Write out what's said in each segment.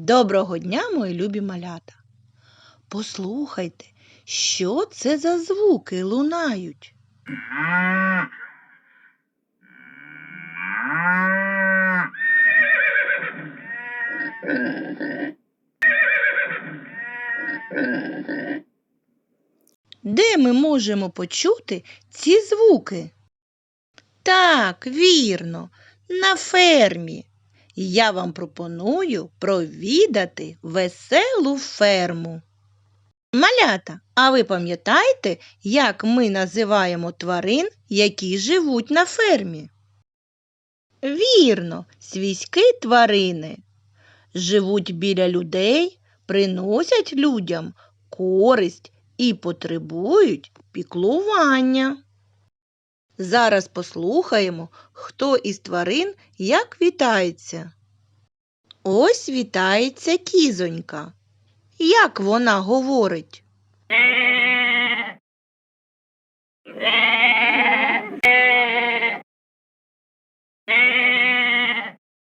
Доброго дня, мої любі малята. Послухайте, що це за звуки лунають? Де ми можемо почути ці звуки? Так, вірно, на фермі. Я вам пропоную провідати веселу ферму. Малята, а ви пам'ятаєте, як ми називаємо тварин, які живуть на фермі? Вірно, свійські тварини. Живуть біля людей, приносять людям користь і потребують піклування. Зараз послухаємо, хто із тварин як вітається. Ось вітається кізонька. Як вона говорить?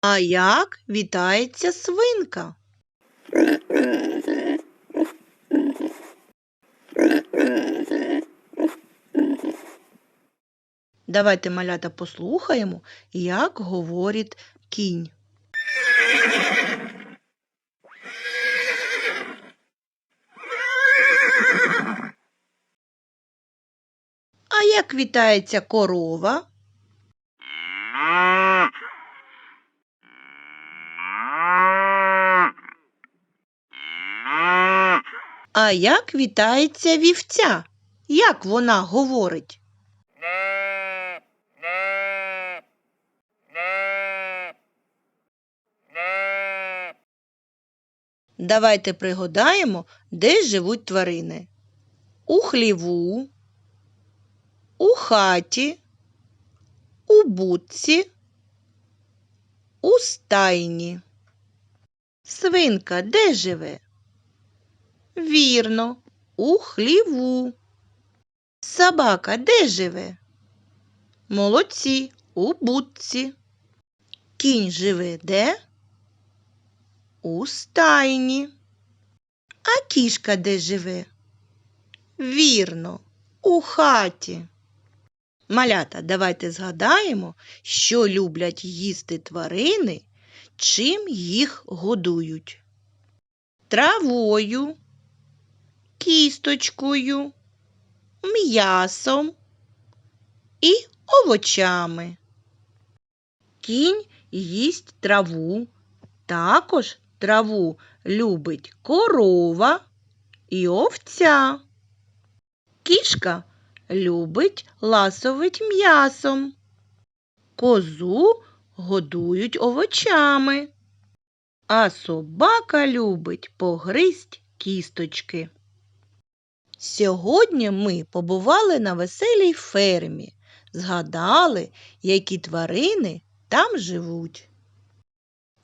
А як вітається свинка? Давайте малята послухаємо, як говорить кінь. А як вітається корова? А як вітається вівця? Як вона говорить? Давайте пригадаємо, де живуть тварини. У хліву, у хаті, у будці, у стайні. Свинка де живе? Вірно, у хліву. Собака де живе? Молодці, у будці. Кінь живе де? У стайні. А кішка де живе? Вірно, у хаті. Малята, давайте згадаємо, що люблять їсти тварини, чим їх годують. Травою, кісточкою, м'ясом і овочами. Кінь їсть траву, також траву любить корова і овця. Кішка любить ласовить м'ясом. Козу годують овочами, а собака любить погризть кісточки. Сьогодні ми побували на веселій фермі, згадали, які тварини там живуть.